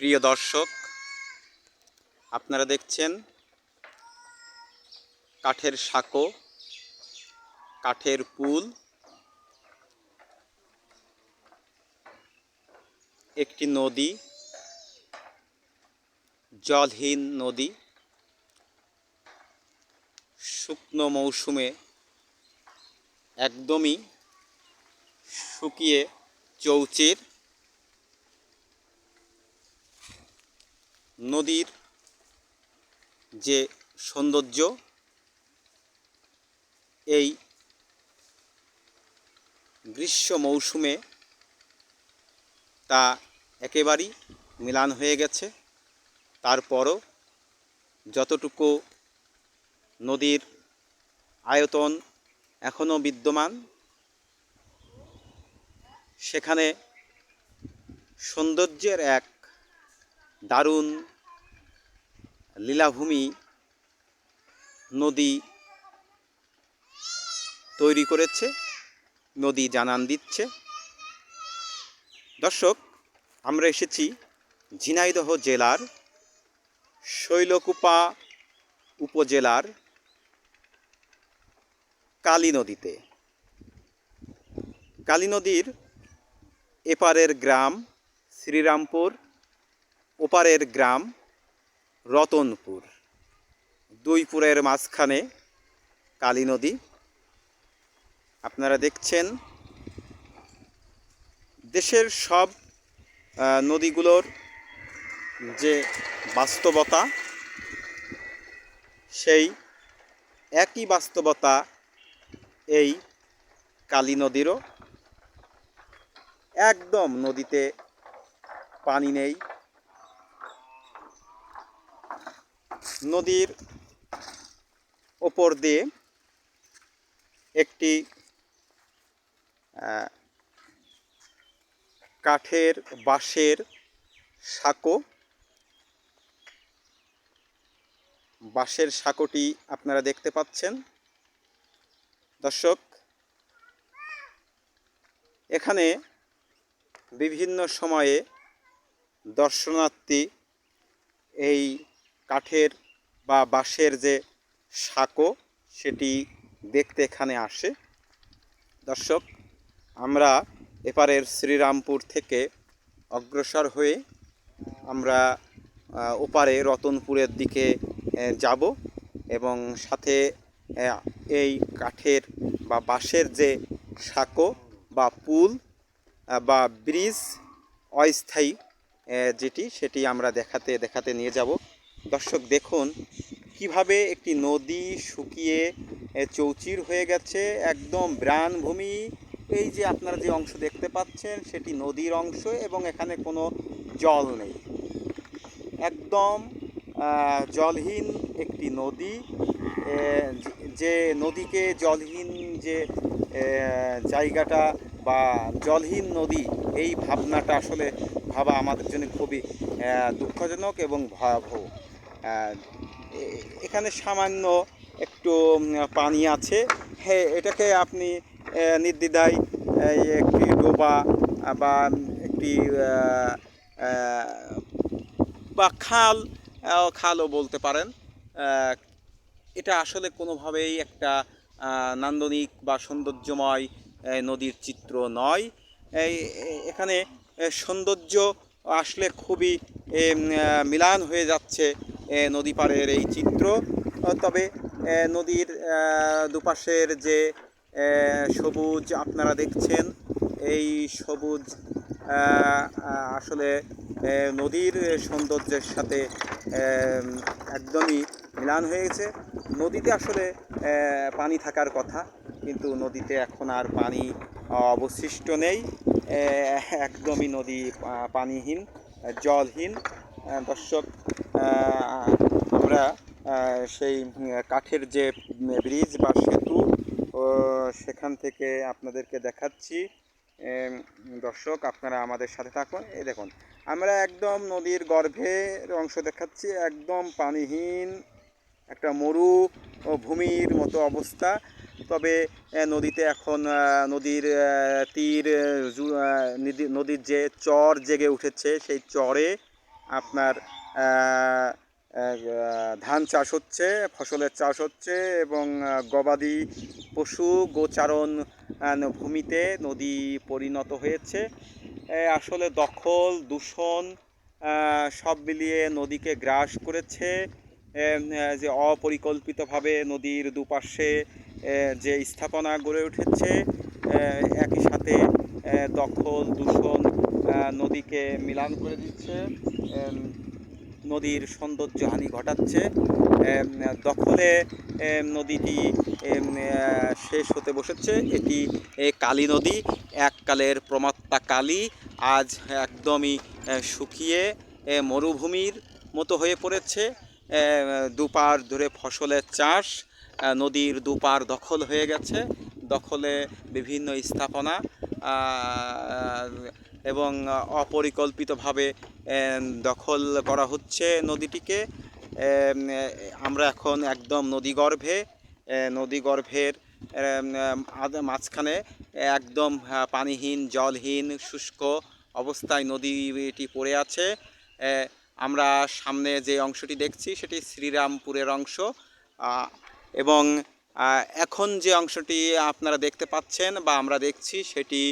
প্রিয় দর্শক, আপনারা দেখছেন কাঠের সাঁকো, কাঠের পুল। একটি নদী, জলহীন নদী। শুকনো মৌসুমে একদমই শুকিয়ে চৌচির নদীর যে সৌন্দর্য, এই গ্রীষ্ম মৌসুমে তা একেবারেই মিলান হয়ে গেছে। তারপরও যতটুকু নদীর আয়তন এখনও বিদ্যমান, সেখানে সৌন্দর্যের এক দারুণ লীলাভূমি নদী তৈরি করেছে, নদী জানান দিচ্ছে। দর্শক, আমরা এসেছি ঝিনাইদহ জেলার শৈলকুপা উপজেলার কালী নদীতে। কালী নদীর এপারের গ্রাম শ্রীরামপুর ওপারের গ্রাম রতনপুর। দুই পুরের মাঝখানে কালী নদী। আপনারা দেখছেন দেশের সব নদীগুলোর যে বাস্তবতা, সেই একই বাস্তবতা এই কালী নদীরও। একদম নদীতে পানি নেই। নদীর ওপর দিয়ে একটি কাঠের বাঁশের সাঁকো। বাঁশের সাঁকোটি আপনারা দেখতে পাচ্ছেন। দর্শক, এখানে বিভিন্ন সময়ে দর্শনার্থী এই কাঠের বা বাঁশের যে সাঁকো, সেটি দেখতে এখানে আসে। দর্শক, আমরা এপারের শ্রীরামপুর থেকে অগ্রসর হয়ে আমরা ওপারে রতনপুরের দিকে যাব এবং সাথে এই কাঠের বা বাঁশের যে সাঁকো বা পুল বা ব্রিজ, অস্থায়ী যেটি, সেটি আমরা দেখাতে দেখাতে নিয়ে যাব। দর্শক দেখুন কীভাবে একটি নদী শুকিয়ে চৌচির হয়ে গেছে, একদম ব্রাণভূমি। এই যে আপনারা যে অংশ দেখতে পাচ্ছেন, সেটি নদীর অংশ এবং এখানে কোনো জল নেই। একদম জলহীন একটি নদী যে- নদীকে জলহীন যে জায়গাটা বা জলহীন নদী, এই ভাবনাটা আসলে ভাবা আমাদের জন্য খুবই দুঃখজনক এবং ভয়াবহ। এখানে সামান্য একটু পানি আছে। হ্যাঁ এটাকে আপনি নির্দ্বিধায় একটি ডোবা বা একটি বা খাল খালও বলতে পারেন। এটা আসলে কোনোভাবেই একটা নান্দনিক বা সৌন্দর্যময় নদীর চিত্র নয়। এখানে সৌন্দর্য আসলে খুবই মিলান হয়ে যাচ্ছে। নদী পাড়ের এই চিত্র। তবে নদীর দুপাশের যে সবুজ আপনারা দেখছেন, এই সবুজ আসলে নদীর সৌন্দর্যের সাথে একদমই মিলান হয়েছে। নদীতে আসলে পানি থাকার কথা, কিন্তু নদীতে এখন আর পানি অবশিষ্ট নেই। একদমই নদী পানিহীন, জলহীন। দর্শক আমরা সেই কাঠের যে ব্রিজ বা সেতু সেখান থেকে আপনাদেরকে দেখাচ্ছি। দর্শক, আপনারা আমাদের সাথে থাকুন। এই দেখুন, আমরা একদম নদীর গর্ভের অংশ দেখাচ্ছি। একদম পানিহীন, একটা মরু ভূমির মতো অবস্থা। তবে নদীতে এখন নদীর তীর নদীর যে চর জেগে উঠেছে, সেই চরে আপনার ধান চাষ হচ্ছে, ফসলের চাষ হচ্ছে এবং গবাদি পশু গোচারণ ভূমিতে নদী পরিণত হয়েছে। আসলে দখল, দূষণ সব মিলিয়ে নদীকে গ্রাস করেছে। যে অপরিকল্পিতভাবে নদীর দুপাশে যে স্থাপনা গড়ে উঠেছে একই সাথে দখল, দূষণ নদীকে মিলান করে দিচ্ছে। নদীর সৌন্দর্যহানি ঘটাচ্ছে। দখলে নদীটি শেষ হতে বসেছে। এটি কালী নদী, এককালের প্রমাত্তা কালী, আজ একদমই শুকিয়ে মরুভূমির মতো হয়ে পড়েছে। দুপার ধরে ফসলের চাষ নদীর দুপার দখল হয়ে গেছে। দখলে বিভিন্ন স্থাপনা এবং অপরিকল্পিতভাবে দখল করা হচ্ছে নদীটিকে। আমরা এখন একদম নদীগর্ভে নদীগর্ভের মাঝখানে একদম পানিহীন, জলহীন, শুষ্ক অবস্থায় নদীটি পড়ে আছে। আমরা সামনে যে অংশটি দেখছি সেটি শ্রীরামপুরের অংশ। এবং এখন যে অংশটি আপনারা দেখতে পাচ্ছেন বা আমরা দেখছি সেটি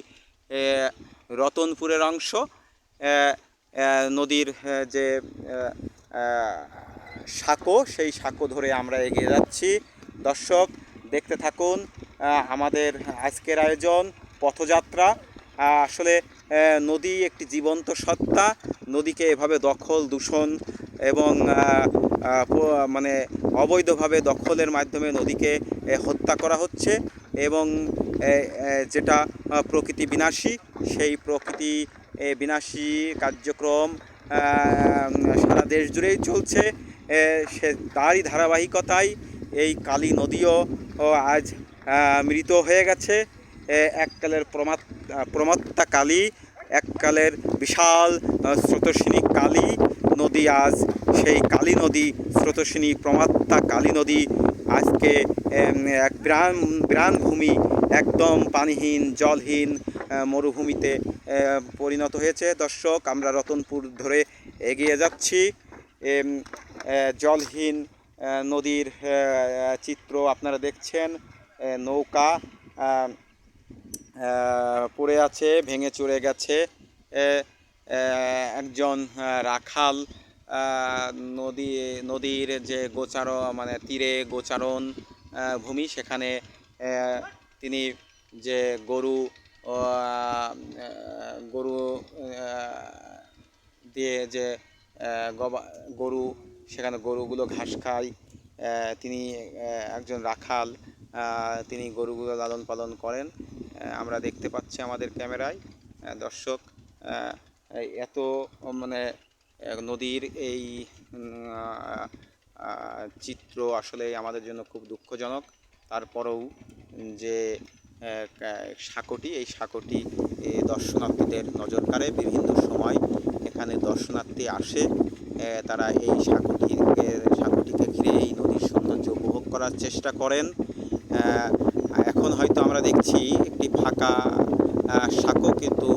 রতনপুরের অংশ। নদীর যে সাঁকো, সেই সাঁকো ধরে আমরা এগিয়ে যাচ্ছি। দর্শক, দেখতে থাকুন আমাদের আজকের আয়োজন, পথযাত্রা। আসলে নদী একটি জীবন্ত সত্তা। নদীকে এভাবে দখল, দূষণ এবং মানে অবৈধভাবে দখলের মাধ্যমে নদীকে হত্যা করা হচ্ছে এবং যেটা প্রকৃতি বিনাশী, সেই প্রকৃতি বিনাশী কার্যক্রম সারা দেশ জুড়েই চলছে। সে তারই ধারাবাহিকতায় এই কালী নদীও আজ মৃত হয়ে গেছে। এককালের প্রমাত, প্রমত্তা কালী, এককালের বিশাল স্রোতস্বিনী কালী নদী আজ, সেই কালী নদী, স্রোতস্বিনী প্রমাত্তা কালী নদী আজকে এক বিরান বিরান ভূমি একদম পানিহীন, জলহীন মরুভূমিতে পরিণত হয়েছে। দর্শক, আমরা রতনপুর ধরে এগিয়ে যাচ্ছি। জলহীন নদীর চিত্র আপনারা দেখছেন। নৌকা পড়ে আছে, ভেঙে চড়ে গেছে। একজন রাখাল নদী, নদীর যে গোচার মানে তীরে গোচারণ ভূমি, সেখানে তিনি যে গরু গরু দিয়ে যে গরু, সেখানে গরুগুলো ঘাস খায়। তিনি একজন রাখাল তিনি গরুগুলো লালন পালন করেন। আমরা দেখতে পাচ্ছি আমাদের ক্যামেরায় দর্শক এত মানে নদীর এই চিত্র আসলে আমাদের জন্য খুব দুঃখজনক। তারপরেও যে সাঁকোটি। এই সাঁকোটি দর্শনার্থীদের নজর কাড়ে। বিভিন্ন সময় এখানে দর্শনার্থী আসে। তারা এই সাঁকোটিকে সাঁকোটিকে ঘিরে এই নদীর সৌন্দর্য উপভোগ করার চেষ্টা করেন। এখন হয়তো আমরা দেখছি একটি ফাঁকা সাঁকো কিন্তু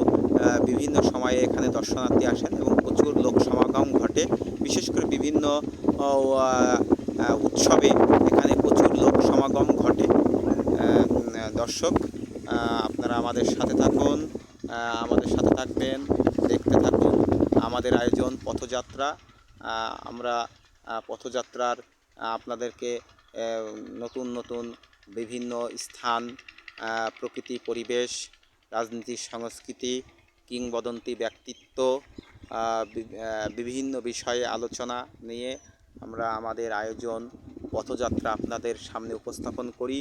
বিভিন্ন সময়ে এখানে দর্শনার্থী আসেন এবং প্রচুর লোক সমাগম ঘটে। বিশেষ করে বিভিন্ন উৎসবে এখানে প্রচুর লোক সমাগম ঘটে দর্শক আপনারা আমাদের সাথে থাকুন আমাদের সাথে থাকবেন, দেখতে থাকুন আমাদের আয়োজন পথযাত্রা। আমরা পথযাত্রার আপনাদেরকে নতুন নতুন বিভিন্ন স্থান প্রকৃতি, পরিবেশ, রাজনীতি, সংস্কৃতি, কিংবদন্তি, ব্যক্তিত্ব বিভিন্ন বিষয়ে আলোচনা নিয়ে আমরা আমাদের আয়োজন পথযাত্রা আপনাদের সামনে উপস্থাপন করি।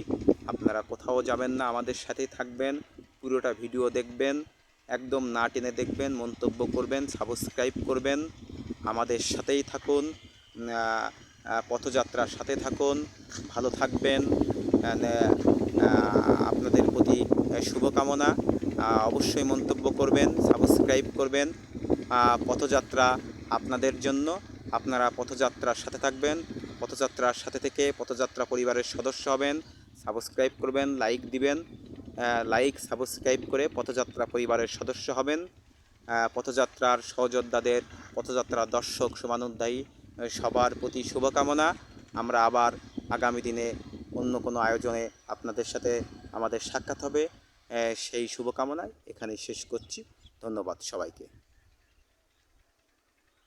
আপনারা কোথাও যাবেন না, আমাদের সাথেই থাকবেন। পুরোটা ভিডিও দেখবেন, একদম না টেনে দেখবেন, মন্তব্য করবেন, সাবস্ক্রাইব করবেন। আমাদের সাথেই থাকুন পথযাত্রার সাথে থাকুন, ভালো থাকবেন আপনাদের প্রতি শুভকামনা। অবশ্যই মন্তব্য করবেন, সাবস্ক্রাইব করবেন। পথযাত্রা আপনাদের জন্য। আপনারা পথযাত্রার সাথে থাকবেন। পথযাত্রার সাথে থেকে পথযাত্রা পরিবারের সদস্য হবেন, সাবস্ক্রাইব করবেন লাইক দিবেন লাইক সাবস্ক্রাইব করে পথযাত্রা পরিবারের সদস্য হবেন। পথযাত্রার সহযোদ্ধাদের পথযাত্রার দর্শক শুভানুধ্যায়ী সবার প্রতি শুভকামনা। আমরা আবার আগামী দিনে অন্য কোনো আয়োজনে আপনাদের সাথে আমাদের সাক্ষাৎ হবে। সেই শুভকামনায় এখানে শেষ করছি। ধন্যবাদ সবাইকে।